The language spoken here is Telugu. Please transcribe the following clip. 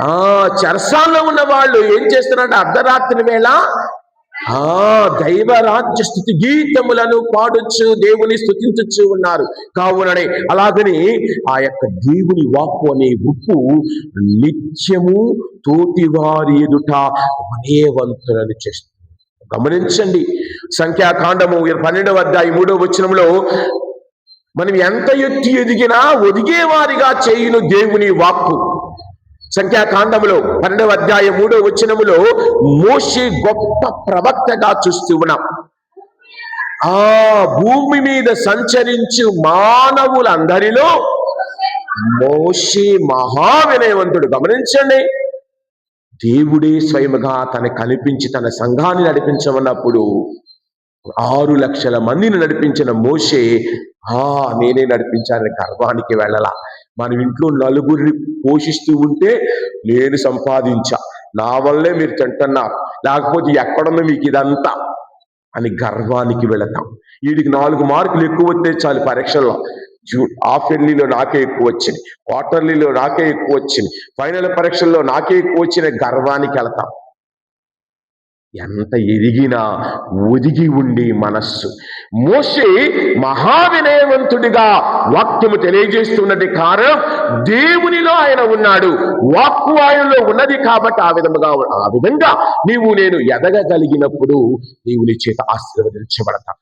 ఆ చెరసాల్లో ఉన్న వాళ్ళు ఏం చేస్తున్నారంటే అర్ధరాత్రి వేళ ఆ దైవరాజ్య స్థుతి గీతములను పాడొచ్చు దేవుని స్థుతించచ్చు ఉన్నారు. కావుననే అలాగని ఆ యొక్క దేవుని వాక్కు అనే ఉప్పు నిత్యము తోటివారి ఎదుట వనేవంతులను చేస్తుంది. గమనించండి సంఖ్యాకాండము పన్నెండవ అధ్యాయ మూడవ వచనంలో మనం ఎంత ఎత్తి ఎదిగినా ఒదిగేవారిగా చేయును దేవుని వాక్కు. సంఖ్యాకాండములో పన్నెండవ అధ్యాయం మూడో వచనములో మోషి గొప్ప ప్రవక్తగా చూస్తూ ఉన్నాం. ఆ భూమి మీద సంచరించు మానవులందరిలో మోషే మహావినయవంతుడు. గమనించండి దేవుడే స్వయముగా తన కనిపించి తన సంఘాన్ని నడిపించమన్నప్పుడు ఆరు లక్షల మందిని నడిపించిన మోషే ఆ నేనే నడిపించాలని గర్వానికి వెళ్ళలా. మన ఇంట్లో నలుగురిని పోషిస్తూ ఉంటే నేను సంపాదించా. నా వల్లే మీరు తింటున్నారు. లేకపోతే ఎక్కడుందో మీకు ఇదంతా అని గర్వానికి వెళతాం. వీడికి నాలుగు మార్కులు ఎక్కువ వస్తే చాలు పరీక్షల్లో. జూ హాఫ్ ఇయర్లీలో నాకే ఎక్కువ వచ్చింది క్వార్టర్లీలో నాకే ఎక్కువ వచ్చింది ఫైనల్ పరీక్షల్లో నాకే ఎక్కువ వచ్చిన గర్వానికి వెళతాం. ఎంత ఎదిగినా ఒదిగి ఉండి మనస్సు. మోషే మహావినయవంతుడిగా వాక్యము తెలియజేస్తున్నది కారణం దేవునిలో ఆయన ఉన్నాడు. వాక్కు ఆయనలో ఉన్నది కాబట్టి ఆ విధముగా ఆ విధంగా నీవు నేను ఎదగగలిగినప్పుడు దేవుని చేత ఆశీర్వదించబడతాం